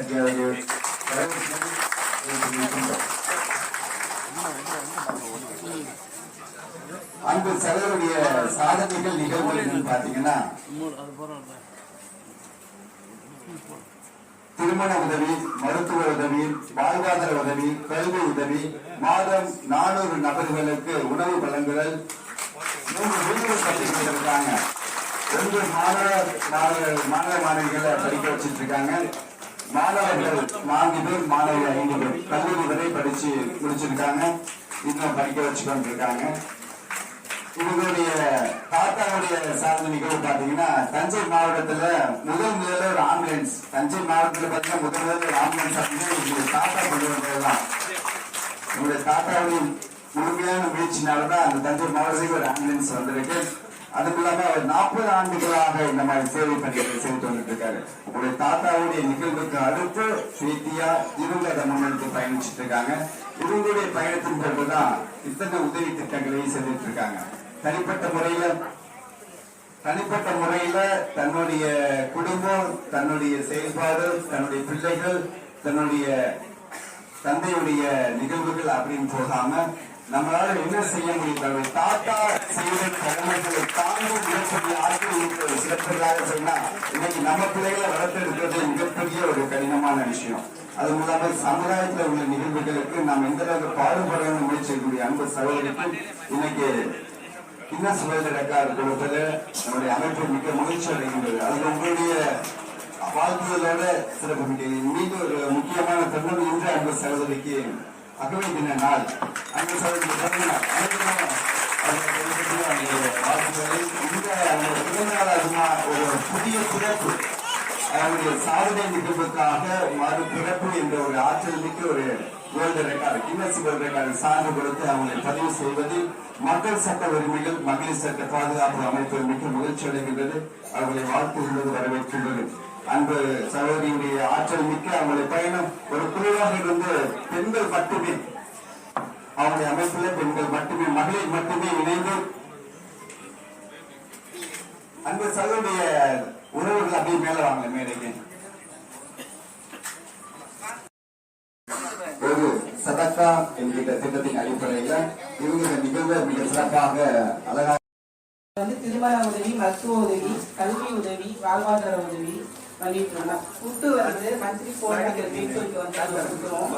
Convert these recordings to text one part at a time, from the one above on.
இருக்கின்றோம் அன்பு சகோதரருடைய சாதனைகள் நிகழ்வுகள் பாத்தீங்கன்னா திருமண உதவி மருத்துவ உதவி வாழ்வாதார உதவி கல்வி உதவி மாதம் நானூறு நபர்களுக்கு உணவு வழங்குதல். மூன்று வீடுகள் கட்டி ரெண்டு மாணவ மாணவ மாணவிகளை படிக்க வச்சிட்டு இருக்காங்க மாணவர்கள் நான்கு பேர் மாணவி ஐந்து பேர். கல்லூரி வரை படிச்சு முடிச்சிருக்காங்க. இன்னும் படிக்க வச்சு கொண்டிருக்காங்க இவங்களுடைய தாத்தாவுடைய சார்ந்த நிகழ்வு பாத்தீங்கன்னா தஞ்சை மாவட்டத்துல முதல் முதல்ல ஒரு ஆம்புலன்ஸ். தஞ்சை மாவட்டத்துல பாத்தீங்கன்னா முதல் முதல்ல ஒரு ஆம்புலன்ஸ் அப்படின்னு இவங்களுடைய தாத்தா கொண்டு வந்ததுதான் உங்களுடைய தாத்தாவுடைய முழுமையான முயற்சினாலதான் அந்த தஞ்சை மாவட்டத்துக்கு ஒரு ஆம்புலன்ஸ் வந்திருக்கு. அதுவும் இல்லாம அவர் நாற்பது ஆண்டுகளாக இந்த மாதிரி சேவை பணிகளை செய்து வந்துட்டு இருக்காரு உங்களுடைய தாத்தாவுடைய நிகழ்வுக்கு அடுத்து பேத்தியா இவங்க அதை முன்னெடுத்து பயணிச்சுட்டு இருக்காங்க. இவங்களுடைய பயணத்தின் பிறகுதான் இத்தனை உதவி திட்டங்களையும் செஞ்சுட்டு இருக்காங்க. தனிப்பட்ட முறையில தனிப்பட்ட முறையில தன்னுடைய குடும்பம் தன்னுடைய செயல்பாடு தன்னுடைய பிள்ளைகள் தன்னுடைய தந்தையுடைய நிகழ்வுகள் அப்படின்னு போகாம நம்மளால என்ன செய்ய முடியும் தாத்தா செய்த கடமைகளை தாண்டி மிகப்பெரிய ஆட்கள் இருக்கிற சிறப்புகளாக சொன்னா இன்னைக்கு நம்ம பிள்ளைகளை வளர்த்தெடுக்கிறது மிகப்பெரிய ஒரு கடினமான விஷயம். அது மூலமா சமுதாயத்தில் உள்ள நிகழ்வுகளுக்கு நாம் எந்த அளவுக்கு பாடுபடணும் முயற்சிக்கக்கூடிய அன்பு சகோதரிக்கு இன்னைக்கு இன்ன சுவேத ரெக்கார்டு நம்முடைய அமைப்பு மிக மகிழ்ச்சி அடைகின்றது. அது உங்களுடைய வாழ்த்துதலோட சிறப்பு மீது ஒரு முக்கியமான தருணம். இன்று அன்பு சகோதரிக்கு அகவை தின நாள் அன்பு சகோதரி பிறந்த நாள். அனைவரும் வாழ்த்துக்களை இந்த பிறந்த நாள் ஒரு புதிய சிறப்பு அவருடைய சாதனை நிகழ்வுக்காக மறு என்ற ஒரு ஆற்றல் மிக்க ஒரு world record Guinness world record சான்று கொடுத்து அவங்களை பதிவு செய்வது மக்கள் சட்ட உரிமைகள் மகளிர் சட்ட பாதுகாப்பு அமைப்பு மிக்க மகிழ்ச்சி அடைகின்றது அவர்களை வாழ்த்துகின்றது வரவேற்கின்றது அன்பு சகோதரியுடைய ஆற்றல் மிக்க அவங்களுடைய பயணம் ஒரு குழுவாக இருந்து பெண்கள் மட்டுமே. அவங்களுடைய அமைப்புல பெண்கள் மட்டுமே மகளிர் மட்டுமே இணைந்து அன்பு சகோதரிய உறவுகள் அப்படியே மேல வாங்க மேடைக்கு. ஒரு சதக்கா என்கிற திட்டத்தின் அடிப்படையில இவங்க நிகழ்வு மிக சிறப்பாக அழகாக வந்து திருமண உதவி மருத்துவ உதவி கல்வி உதவி வாழ்வாதார உதவி பண்ணிட்டு இருக்கோம் ஃபுட்டு வந்து மந்த்லி ஃபோர் ஹண்ட்ரட் வீட்டுக்கு வந்து அது கொடுக்குறோம்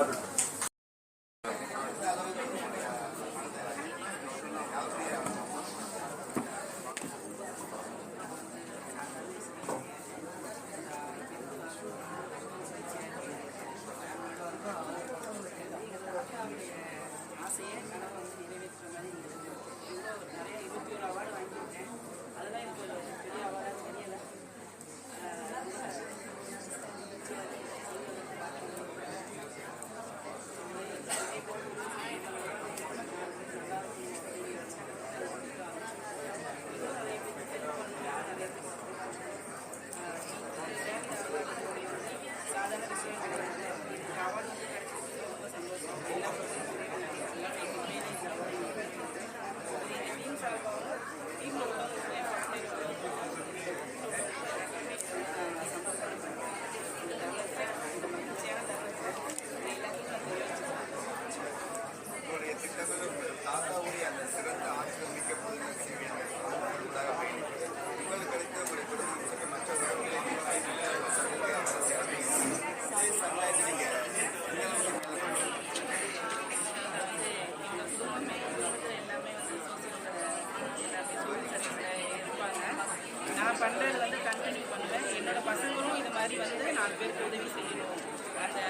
Gracias.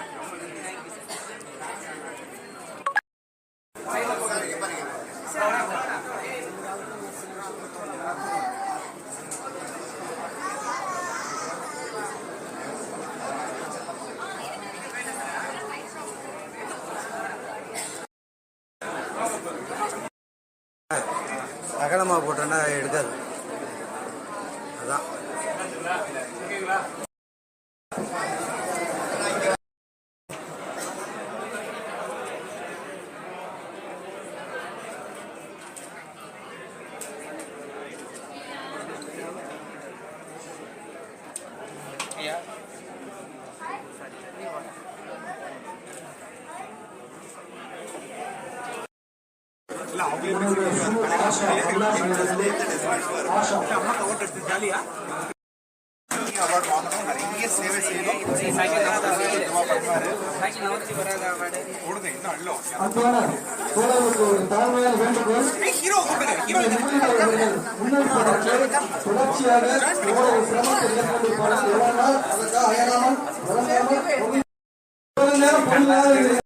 لا عقلي ಸೇವೆ ಸೇರಿ தொடர்ச்சியாக சிரமத்தை